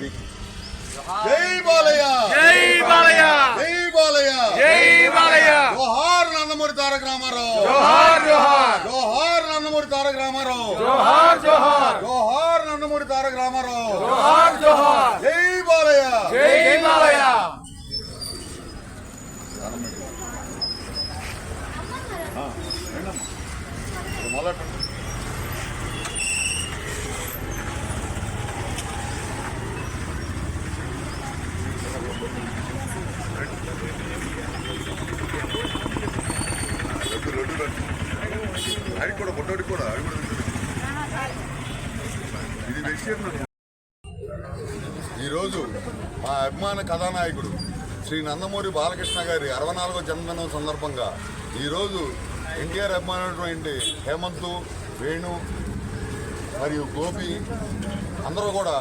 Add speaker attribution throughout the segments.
Speaker 1: జై బాలయ్య
Speaker 2: జై బాలయ్య
Speaker 1: జై బాలయ్య
Speaker 2: జై బాలయ్య
Speaker 1: జోహార్ నందమూరి తారక రామారావు
Speaker 2: జోహార్ జోహార్
Speaker 1: జోహార్ నందమూరి తారక రామారావు
Speaker 2: జోహార్ జోహార్
Speaker 1: జోహార్ నందమూరి తారక రామారావు
Speaker 2: జోహార్ జోహార్
Speaker 1: జై బాలయ్య
Speaker 2: జై బాలయ్య
Speaker 1: మొదలెట్టండి లడ్డు అది కూడా బొట్టోడి కూడా అది కూడా ఇది వెజిటేరియన్ ఈరోజు మా అభిమాన కథానాయకుడు శ్రీ నందమూరి బాలకృష్ణ గారి అరవై నాలుగో జన్మదినం సందర్భంగా ఈరోజు ఎన్టీఆర్ అభిమానటువంటి హేమంత్ వేణు మరియు గోపి అందరూ కూడా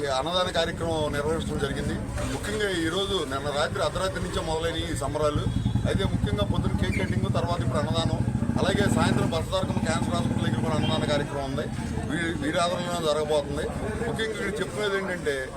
Speaker 1: ఈ అన్నదాన కార్యక్రమం నిర్వహించడం జరిగింది. ముఖ్యంగా ఈరోజు నిన్న రాత్రి అర్ధరాత్రి నుంచే మొదలైన ఈ సంబరాలు. అయితే ముఖ్యంగా పొద్దున కేక్ కటింగ్ తర్వాత ఇప్పుడు అన్నదానం. అలాగే సాయంత్రం బసదారకం క్యాన్సర్ హాస్పిటల్ దగ్గర కూడా అన్నదాన కార్యక్రమం ఉంది. వీ- వీరి ఆదరణలో జరగబోతుంది. ముఖ్యంగా ఇక్కడ చెప్పుకునేది ఏంటంటే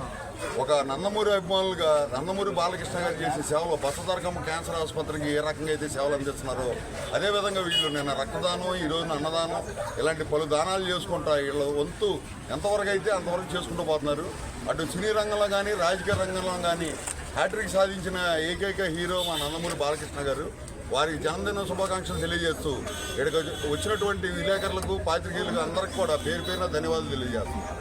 Speaker 1: ఒక నందమూరి అభిమానులుగా నందమూరి బాలకృష్ణ గారు చేసే సేవలు బసదారకమ్మ క్యాన్సర్ ఆసుపత్రికి ఏ రకంగా అయితే సేవలు అందిస్తున్నారో అదేవిధంగా వీళ్ళు నిన్న రక్తదానం ఈ రోజున అన్నదానం ఇలాంటి పలు దానాలు చేసుకుంటా వీళ్ళ వంతు ఎంతవరకు అయితే అంతవరకు చేసుకుంటూ పోతున్నారు. అటు సినీ రంగంలో కానీ రాజకీయ రంగంలో కానీ హ్యాట్రిక్ సాధించిన ఏకైక హీరో మా నందమూరి బాలకృష్ణ గారు. వారికి జన్మదిన శుభాకాంక్షలు తెలియజేస్తూ ఇక్కడికి వచ్చినటువంటి విలేకరులకు పాత్రికేయులకు అందరికి కూడా పేరు పేరున ధన్యవాదాలు
Speaker 2: తెలియజేస్తున్నాం.